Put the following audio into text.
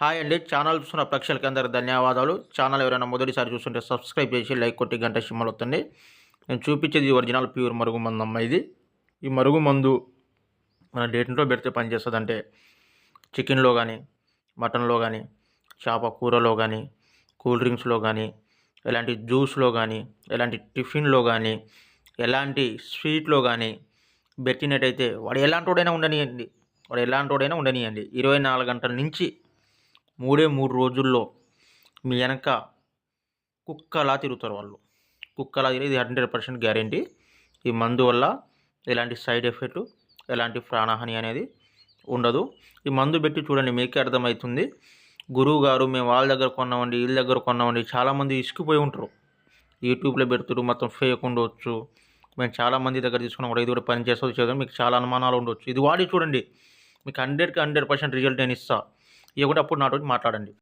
Hi అండి. Channel చూస్తున్న ప్రేక్షకులకి అందరికీ ధన్యవాదాలు. ఛానల్ ఎవరైనా మొదటిసారి చూస్తుంటే సబ్స్క్రైబ్ చేసి లైక్ కొట్టి గంట సిమ్మలు అవుతుంది నేను చూపించేది ఒరిజినల్ ప్యూర్ మరుగు మందు అమ్మ ఇది. ఈ మరుగు మందు మన డేట్లో పెడితే పనిచేస్తుందంటే చికెన్లో కానీ మటన్లో కానీ చేప కూరలో కానీ కూల్ డ్రింక్స్లో కానీ ఎలాంటి జ్యూస్లో కానీ ఎలాంటి టిఫిన్లో కానీ ఎలాంటి స్వీట్లో కానీ పెట్టినట్టయితే వాడు ఎలాంటి వాడైనా ఉండనియండి. వాడు ఎలాంటి వాడైనా ఉండనియండి. ఇరవై నాలుగు గంటల నుంచి మూడే మూడు రోజుల్లో మీ వెనక కుక్కలా తిరుగుతారు వాళ్ళు. కుక్కలా తిరిగి ఇది హండ్రెడ్ పర్సెంట్ గ్యారంటీ ఈ మందు వల్ల ఎలాంటి సైడ్ ఎఫెక్ట్ ఎలాంటి ప్రాణహాని అనేది ఉండదు. ఈ మందు పెట్టి చూడండి మీకే అర్థమవుతుంది గురువు గారు మేము వాళ్ళ దగ్గర కొన్నామండి వీళ్ళ దగ్గర కొన్నామండి చాలామంది ఇసుకుపోయి ఉంటారు. యూట్యూబ్లో పెడుతురు మొత్తం ఫేక్ ఉండవచ్చు మేము చాలామంది దగ్గర తీసుకున్నాం కూడా ఇది కూడా పని చేస్తుంది చేద్దాం. మీకు చాలా అనుమానాలు ఉండవచ్చు ఇది వాడి చూడండి. మీకు హండ్రెడ్కి హండ్రెడ్ పర్సెంట్ రిజల్ట్ నేను ఇస్తా ఇవ్వకుండా అప్పుడు నాతోటి మాట్లాడండి.